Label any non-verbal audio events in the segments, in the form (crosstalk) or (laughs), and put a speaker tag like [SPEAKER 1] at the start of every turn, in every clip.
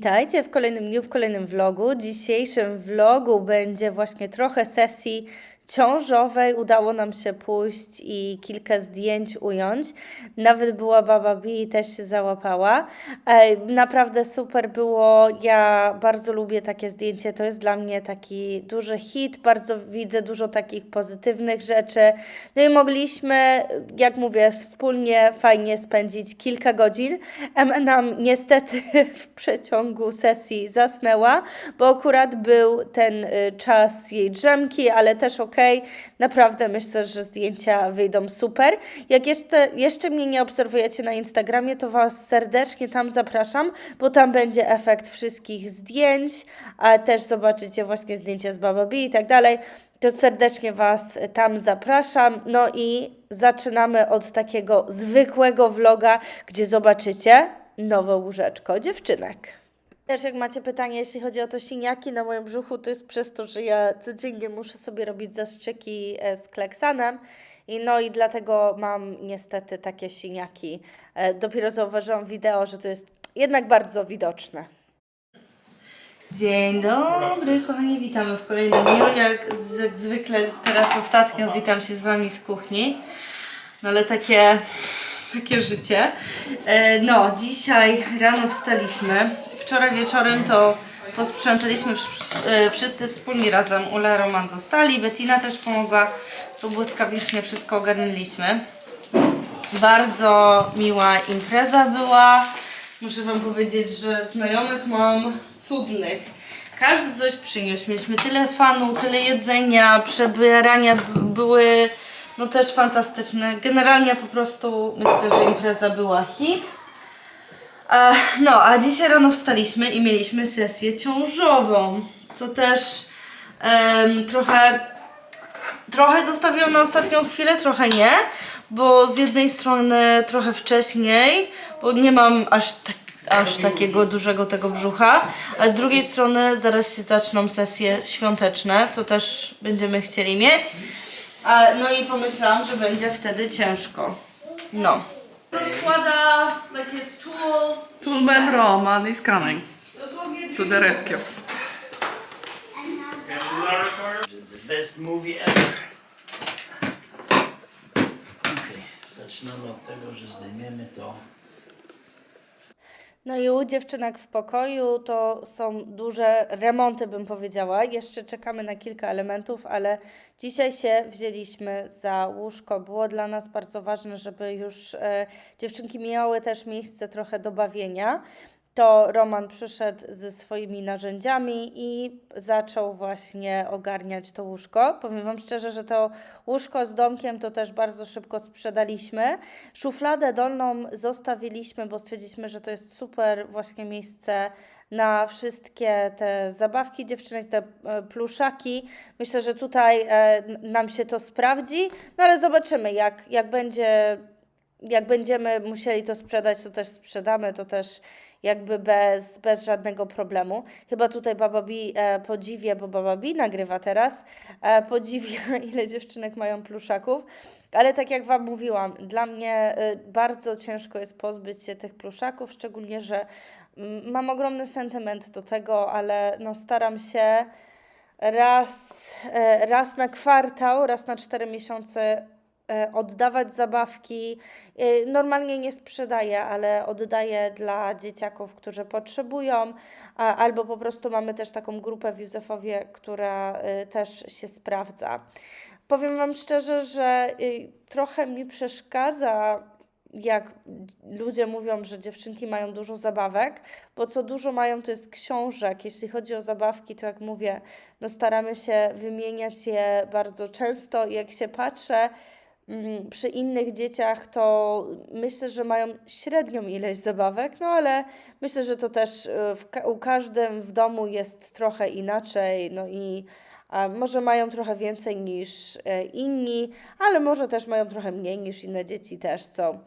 [SPEAKER 1] Witajcie w kolejnym dniu, w kolejnym vlogu. Dzisiejszym vlogu będzie właśnie trochę sesji ciążowej. Udało nam się pójść i kilka zdjęć ująć. Nawet była baba B i też się załapała. Naprawdę super było. Ja bardzo lubię takie zdjęcie. To jest dla mnie taki duży hit. Bardzo widzę dużo takich pozytywnych rzeczy. No i mogliśmy, jak mówię, wspólnie fajnie spędzić kilka godzin. Em nam niestety (laughs) w przeciągu sesji zasnęła, bo akurat był ten y, czas jej drzemki, ale też okej. Naprawdę myślę, że zdjęcia wyjdą super. Jak jeszcze, jeszcze mnie nie obserwujecie na Instagramie, to Was serdecznie tam zapraszam, bo tam będzie efekt wszystkich zdjęć, a też zobaczycie właśnie zdjęcia z Baba i tak dalej. To serdecznie Was tam zapraszam. No i zaczynamy od takiego zwykłego vloga, gdzie zobaczycie nowe łóżeczko dziewczynek. Też jak macie pytanie, jeśli chodzi o to siniaki na moim brzuchu, to jest przez to, że ja codziennie muszę sobie robić zastrzyki e, z kleksanem. I no i dlatego mam niestety takie siniaki. E, Dopiero zauważyłam wideo, że to jest jednak bardzo widoczne. Dzień dobry, kochani, witamy w kolejnym dniu. Jak jak zwykle teraz ostatnio witam się z Wami z kuchni. No ale takie, takie życie. E, no, dzisiaj rano wstaliśmy. Wczoraj wieczorem to posprzątaliśmy e, wszyscy wspólnie razem. Ula, Roman zostali, Bettina też pomogła. Co błyskawicznie wszystko ogarnęliśmy. Bardzo miła impreza była. Muszę Wam powiedzieć, że znajomych mam cudnych. Każdy coś przyniósł. Mieliśmy tyle fanu, tyle jedzenia, przebierania były no też fantastyczne. Generalnie po prostu myślę, że impreza była hit. E, No, a dzisiaj rano wstaliśmy i mieliśmy sesję ciążową, co też em, trochę Trochę zostawiłam na ostatnią chwilę, trochę nie, bo z jednej strony trochę wcześniej, bo nie mam aż, tak, aż takiego dużego tego brzucha, a z drugiej strony zaraz się zaczną sesje świąteczne, co też będziemy chcieli mieć. A, no i pomyślałam, że będzie wtedy ciężko. No. Rozkłada takie stools.
[SPEAKER 2] Toolman Roman is coming to the rescue.
[SPEAKER 3] Best movie ever. Okej, zaczynamy od tego, że zdejmiemy to.
[SPEAKER 1] No i u dziewczynek w pokoju to są duże remonty, bym powiedziała. Jeszcze czekamy na kilka elementów, ale dzisiaj się wzięliśmy za łóżko. Było dla nas bardzo ważne, żeby już e, dziewczynki miały też miejsce trochę do bawienia. To Roman przyszedł ze swoimi narzędziami i zaczął właśnie ogarniać to łóżko. Powiem Wam szczerze, że to łóżko z domkiem to też bardzo szybko sprzedaliśmy. Szufladę dolną zostawiliśmy, bo stwierdziliśmy, że to jest super właśnie miejsce na wszystkie te zabawki dziewczynek, te e, pluszaki. Myślę, że tutaj e, nam się to sprawdzi, no ale zobaczymy, jak, jak będzie jak będziemy musieli to sprzedać, to też sprzedamy, to też jakby bez, bez żadnego problemu. Chyba tutaj Baba B e, podziwia, bo Baba B nagrywa teraz, e, podziwia (laughs) ile dziewczynek mają pluszaków, ale tak jak Wam mówiłam, dla mnie e, bardzo ciężko jest pozbyć się tych pluszaków, szczególnie, że mm, mam ogromny sentyment do tego, ale no staram się raz, e, raz na kwartał, raz na cztery miesiące oddawać zabawki. E, Normalnie nie sprzedaję, ale oddaję dla dzieciaków, którzy potrzebują, albo po prostu mamy też taką grupę w Józefowie, która e, też się sprawdza. Powiem Wam szczerze, że trochę mi przeszkadza, jak ludzie mówią, że dziewczynki mają dużo zabawek, bo co dużo mają to jest książek. Jeśli chodzi o zabawki, to jak mówię, no staramy się wymieniać je bardzo często i jak się patrzę przy innych dzieciach, to myślę, że mają średnią ilość zabawek, no ale myślę, że to też y, w, u każdym w domu jest trochę inaczej, no i może mają trochę więcej niż e, inni, ale może też mają trochę mniej niż inne dzieci też są.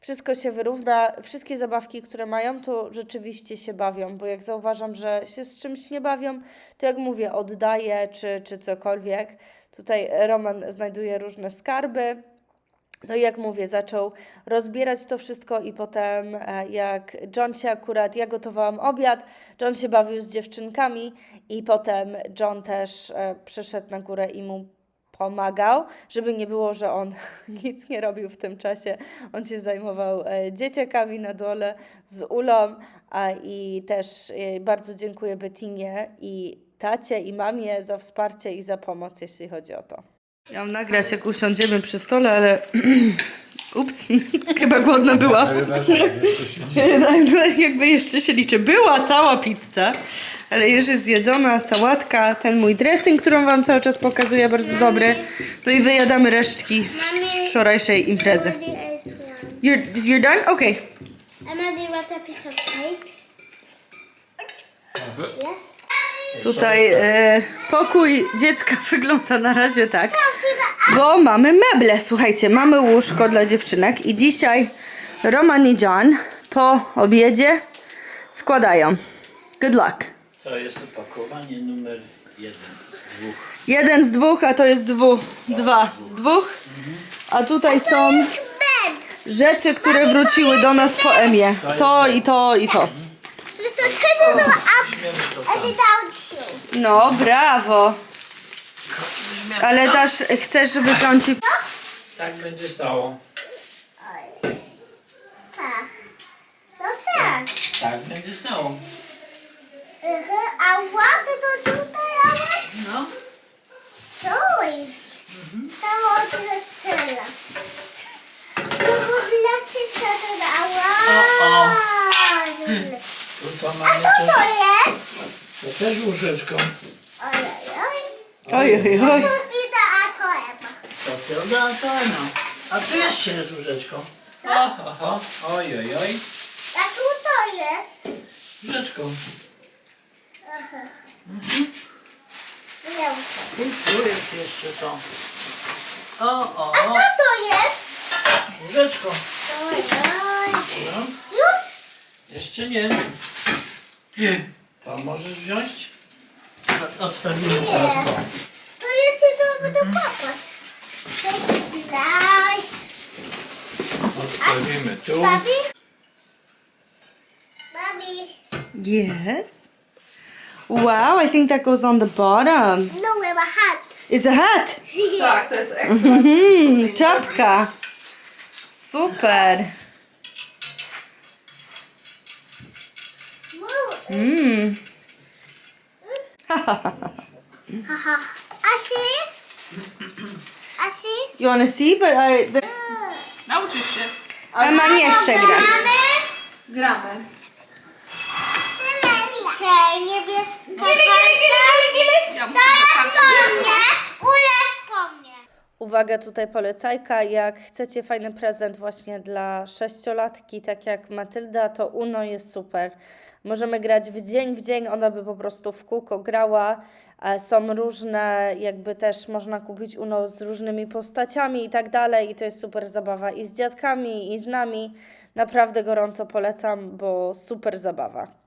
[SPEAKER 1] Wszystko się wyrówna, wszystkie zabawki, które mają, to rzeczywiście się bawią, bo jak zauważam, że się z czymś nie bawią, to jak mówię, oddaję czy, czy cokolwiek. Tutaj Roman znajduje różne skarby. No jak mówię, zaczął rozbierać to wszystko i potem e, jak John się akurat, ja gotowałam obiad, John się bawił z dziewczynkami i potem John też e, przyszedł na górę i mu pomagał, żeby nie było, że on (laughs) nic nie robił w tym czasie. On się zajmował e, dzieciakami na dole z Ulą a, i też bardzo dziękuję Bettinie i tacie i mamie za wsparcie i za pomoc, jeśli chodzi o to. Miałam nagrać, jak usiądziemy przy stole, ale (clears throat) ups, (clears throat) chyba głodna była. Tak, (laughs) jakby jeszcze się liczy. Była cała pizza, ale już jest zjedzona, sałatka, ten mój dressing, którą wam cały czas pokazuję, bardzo dobry. No i wyjadamy resztki z wczorajszej imprezy. You're, you're done? Okay.
[SPEAKER 4] Emily want a piece of cake? Yes.
[SPEAKER 1] Tutaj e, pokój dziecka (laughs) wygląda na razie tak, bo mamy meble. Słuchajcie, mamy łóżko dla dziewczynek i dzisiaj Roman i John po obiedzie składają. Good luck.
[SPEAKER 3] To jest opakowanie numer jeden z dwóch.
[SPEAKER 1] Jeden z dwóch, a to jest dwu, dwa z dwóch. A tutaj są rzeczy, które wróciły do nas po Emie. To i to i to.
[SPEAKER 4] To turn it up
[SPEAKER 3] Weźmiemy to
[SPEAKER 4] and
[SPEAKER 3] tam.
[SPEAKER 4] it down too.
[SPEAKER 1] No, brawo. Ale dasz, chcesz, żeby John ci...
[SPEAKER 3] Tak będzie stało.
[SPEAKER 4] Tak. No tak.
[SPEAKER 3] Tak będzie stało.
[SPEAKER 4] Mhm. A łapy to tutaj, a łapy
[SPEAKER 3] No.
[SPEAKER 4] to jest. To ładne cela. To wleci się do
[SPEAKER 3] O, o. (laughs) Tu
[SPEAKER 4] A
[SPEAKER 3] mamy
[SPEAKER 4] co to
[SPEAKER 3] też,
[SPEAKER 4] jest?
[SPEAKER 3] to też łóżeczko.
[SPEAKER 4] Ojej,
[SPEAKER 1] Oj, oj, oj.
[SPEAKER 4] To Ida, a to Ewa.
[SPEAKER 3] To Fielda, a to. A tu jeszcze jest łóżeczko. O, oho. Oj, oj, oj.
[SPEAKER 4] A tu to jest?
[SPEAKER 3] Łóżeczko.
[SPEAKER 4] Aha. Nie wiem.
[SPEAKER 3] I tu jest jeszcze to. O, o,
[SPEAKER 4] A
[SPEAKER 3] o.
[SPEAKER 4] co to jest?
[SPEAKER 3] Łóżeczko.
[SPEAKER 4] Ojej.
[SPEAKER 3] No.
[SPEAKER 4] Już?
[SPEAKER 3] Jeszcze nie. To możesz wziąć? Odstawimy teraz to.
[SPEAKER 4] To jest to popatrz. To jest nice.
[SPEAKER 3] Odstawimy tu.
[SPEAKER 4] Babi? Babi.
[SPEAKER 1] Yes. Wow, I think that goes on the bottom.
[SPEAKER 4] No, we have a hat.
[SPEAKER 1] It's a hat. (laughs)
[SPEAKER 2] Tak, to jest ekstra.
[SPEAKER 1] Mm, czapka. Super. Mm.
[SPEAKER 4] Haha. (laughs) I see. I see.
[SPEAKER 1] You wanna see? But I... The...
[SPEAKER 2] Nauczysz się.
[SPEAKER 1] Emma nie chce grać.
[SPEAKER 4] Mamy?
[SPEAKER 2] Gramy.
[SPEAKER 1] Uwaga, tutaj polecajka. Jak chcecie fajny prezent właśnie dla sześciolatki, tak jak Matylda, to Uno jest super. Możemy grać w dzień w dzień, ona by po prostu w kółko grała. E, Są różne, jakby też można kupić Uno z różnymi postaciami i tak dalej. I to jest super zabawa i z dziadkami, i z nami. Naprawdę gorąco polecam, bo super zabawa.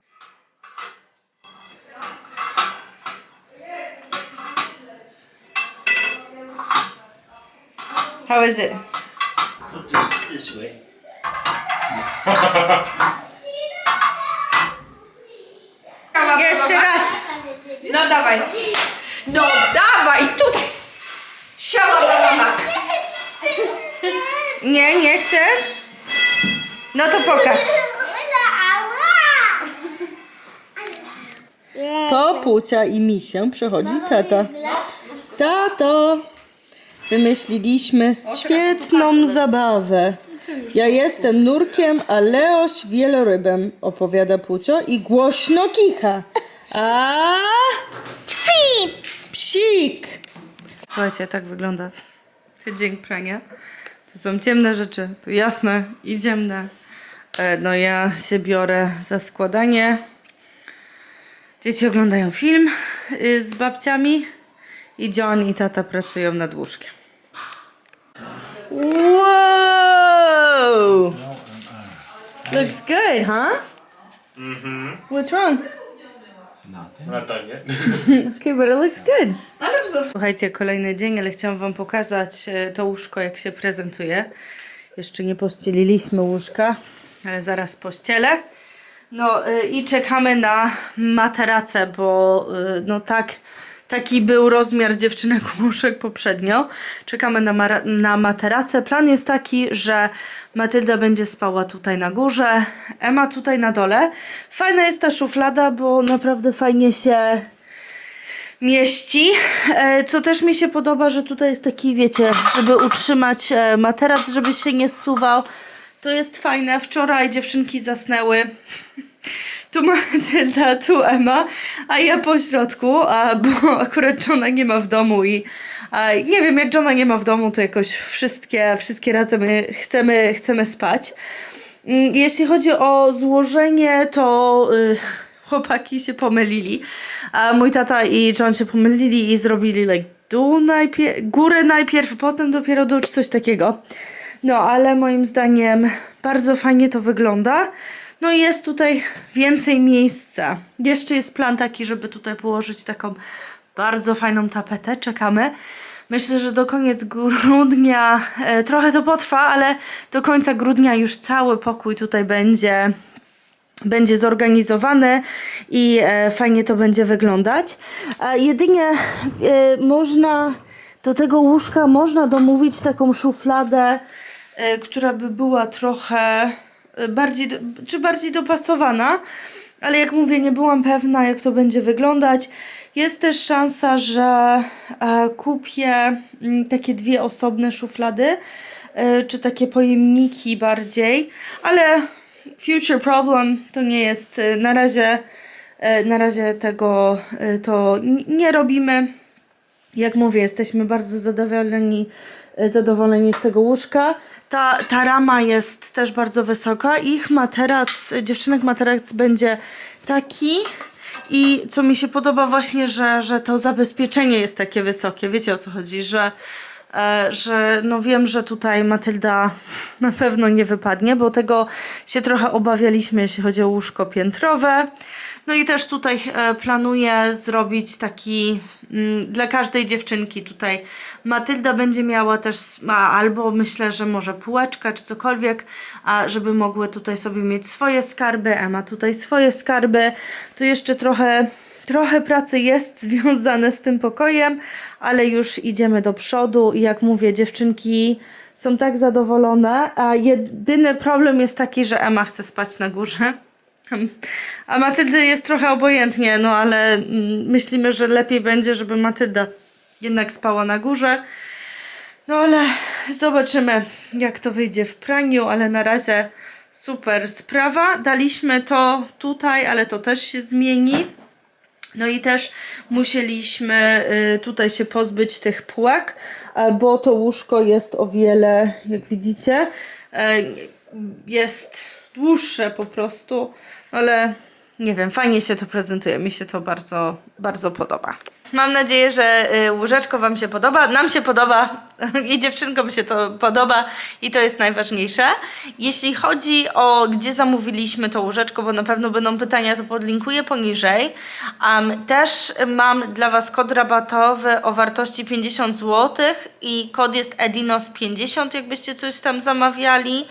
[SPEAKER 1] How is it?
[SPEAKER 3] Put this this way.
[SPEAKER 1] Jeszcze raz.
[SPEAKER 2] No dawaj. No dawaj, tutaj. Siała mama.
[SPEAKER 1] Nie, nie chcesz? No to pokaż. Po Pucia i Misię przychodzi tata. Tato, wymyśliliśmy świetną zabawę. Ja jestem nurkiem, a Leoś wielorybem, opowiada Pucio i głośno kicha. A psik! Słuchajcie, tak wygląda tydzień prania. Tu są ciemne rzeczy, tu jasne i ciemne. E, No ja się biorę za składanie. Dzieci oglądają film y, z babciami i John i tata pracują nad łóżkiem. Whoa! Looks good, huh? Mm-hmm. What's wrong?
[SPEAKER 3] Nothing.
[SPEAKER 5] Na to nie. (laughs)
[SPEAKER 1] Okay, but it looks good.
[SPEAKER 2] Ale w zasadzie
[SPEAKER 1] Słuchajcie, kolejny dzień, ale chciałam wam pokazać e, to łóżko, jak się prezentuje. Jeszcze nie pościeliliśmy łóżka, ale zaraz pościelę. No y, i czekamy na materacę, bo y, no tak, taki był rozmiar dziewczynek łóżek poprzednio. Czekamy na, na materacę. Plan jest taki, że Matylda będzie spała tutaj na górze, Ema tutaj na dole. Fajna jest ta szuflada, bo naprawdę fajnie się mieści. E, Co też mi się podoba, że tutaj jest taki, wiecie, żeby utrzymać e, materac, żeby się nie zsuwał. To jest fajne. Wczoraj dziewczynki zasnęły. Tu Matylda, (laughs) tu Ema, a ja po środku, a, bo (laughs) akurat Johna nie ma w domu i a, nie wiem, jak Johna nie ma w domu, to jakoś wszystkie, wszystkie razem my chcemy, chcemy spać. Mm, Jeśli chodzi o złożenie, to y, (laughs) chłopaki się pomylili. A mój tata i John się pomylili i zrobili like dół najpierw, górę najpierw, potem dopiero dół, czy coś takiego. No, ale moim zdaniem bardzo fajnie to wygląda. No i jest tutaj więcej miejsca. Jeszcze jest plan taki, żeby tutaj położyć taką bardzo fajną tapetę. Czekamy. Myślę, że do koniec grudnia e, trochę to potrwa, ale do końca grudnia już cały pokój tutaj będzie będzie zorganizowany i e, fajnie to będzie wyglądać. E, jedynie e, można do tego łóżka można domówić taką szufladę, e, która by była trochę bardziej, czy bardziej dopasowana, ale jak mówię, nie byłam pewna, jak to będzie wyglądać. Jest też szansa, że e, kupię mm, takie dwie osobne szuflady, e, czy takie pojemniki bardziej, ale future problem to nie jest e, na razie, na razie tego to nie robimy. Jak mówię, jesteśmy bardzo zadowoleni, e, zadowoleni z tego łóżka. Ta, ta rama jest też bardzo wysoka. Ich materac, dziewczynek materac będzie taki. I co mi się podoba właśnie, że, że to zabezpieczenie jest takie wysokie. Wiecie o co chodzi, że, e, że no wiem, że tutaj Matylda (laughs) na pewno nie wypadnie, bo tego się trochę obawialiśmy, jeśli chodzi o łóżko piętrowe. No i też tutaj e, planuję zrobić taki mm, dla każdej dziewczynki tutaj. Matylda będzie miała też albo myślę, że może półeczkę czy cokolwiek, a żeby mogły tutaj sobie mieć swoje skarby, Ema tutaj swoje skarby. Tu jeszcze trochę Trochę pracy jest (laughs) związane z tym pokojem, ale już idziemy do przodu i jak mówię, dziewczynki są tak zadowolone, a jedyny problem jest taki, że Ema chce spać na górze. A Matyldy jest trochę obojętnie, no ale mm, myślimy, że lepiej będzie, żeby Matylda jednak spała na górze. No ale zobaczymy, jak to wyjdzie w praniu, ale na razie super sprawa. Daliśmy to tutaj, ale to też się zmieni. No i też musieliśmy y, tutaj się pozbyć tych półek, e, bo to łóżko jest o wiele, jak widzicie, e, jest dłuższe po prostu, ale nie wiem, fajnie się to prezentuje, mi się to bardzo, bardzo podoba. Mam nadzieję, że y, łóżeczko Wam się podoba. Nam się podoba (laughs) i dziewczynkom się to podoba i to jest najważniejsze. Jeśli chodzi o gdzie zamówiliśmy to łóżeczko, bo na pewno będą pytania, to podlinkuję poniżej. Um, też mam dla Was kod rabatowy o wartości 50 zł i kod jest EDINOS50, jakbyście coś tam zamawiali.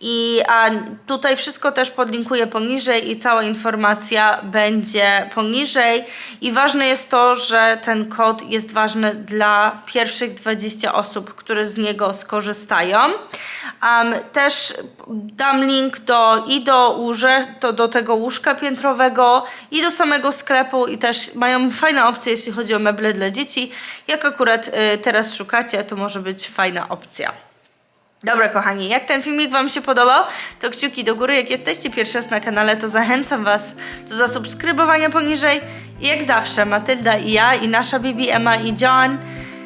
[SPEAKER 1] I a tutaj wszystko też podlinkuję poniżej i cała informacja będzie poniżej. I ważne jest to, że ten kod jest ważny dla pierwszych 20 osób, które z niego skorzystają. Um, też dam link do, i do, łóże, to do tego łóżka piętrowego, i do samego sklepu. I też mają fajne opcje, jeśli chodzi o meble dla dzieci. Jak akurat y, teraz szukacie, to może być fajna opcja. Dobra, kochani, jak ten filmik Wam się podobał, to kciuki do góry. Jak jesteście pierwszy raz na kanale, to zachęcam Was do zasubskrybowania poniżej. I jak zawsze, Matylda i ja, i nasza baby Emma i John,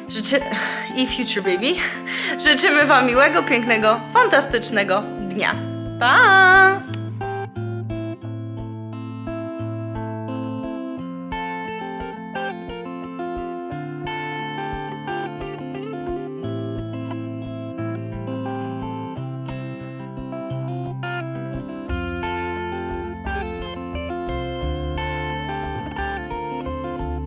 [SPEAKER 1] życzy... (laughs) i future baby, (laughs) życzymy Wam miłego, pięknego, fantastycznego dnia. Pa!